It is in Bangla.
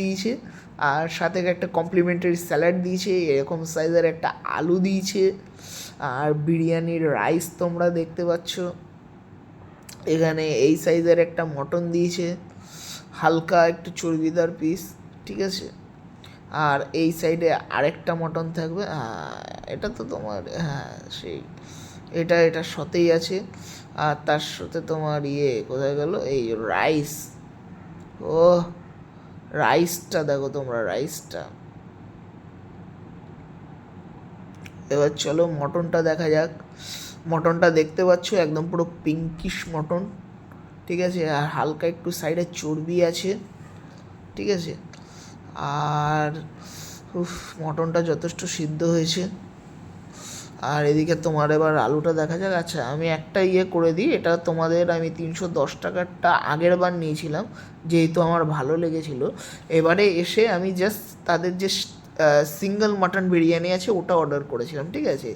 দিয়েছে, আর সাথে একটা কমপ্লিমেন্টারি স্যালাড দিয়েছে, এরকম সাইজের একটা আলু দিয়েছে, আর বিরিয়ানির রাইস তোমরা দেখতে পাচ্ছ। এখানে এই সাইজের একটা মটন দিয়েছে, হালকা একটু চর্বিদার পিস ঠিক আছে? আর এই সাইডে আরেকটা মটন থাকবে এটা তো তোমার হ্যাঁ সেই, এটা এটা সতেই আছে। আর তার সাথে তোমার ইয়ে কোথায় গেল? এই রাইস ও রাইসটা দেখো তোমরা, রাইসটা। এবার চলো মটনটা দেখা যাক। মটনটা দেখতে পাচ্ছ, একদম পুরো পিঙ্কিশ মটন, ঠিক আছে? আর হালকা একটু সাইডে চর্বি আছে, ঠিক আছে? আর উফ, মটনটা যথেষ্ট সিদ্ধ হয়েছে। আর এদিকে তোমার এবার আলুটা দেখা যাক। আচ্ছা আমি একটা ইয়ে করে দিই। এটা তোমাদের আমি তিনশো দশ টাকারটা আগের বার নিয়েছিলাম, যেহেতু আমার ভালো লেগেছিলো। এবারে এসে আমি জাস্ট তাদের যে সিঙ্গেল মাটন বিরিয়ানি আছে, ওটা অর্ডার করেছিলাম, ঠিক আছে?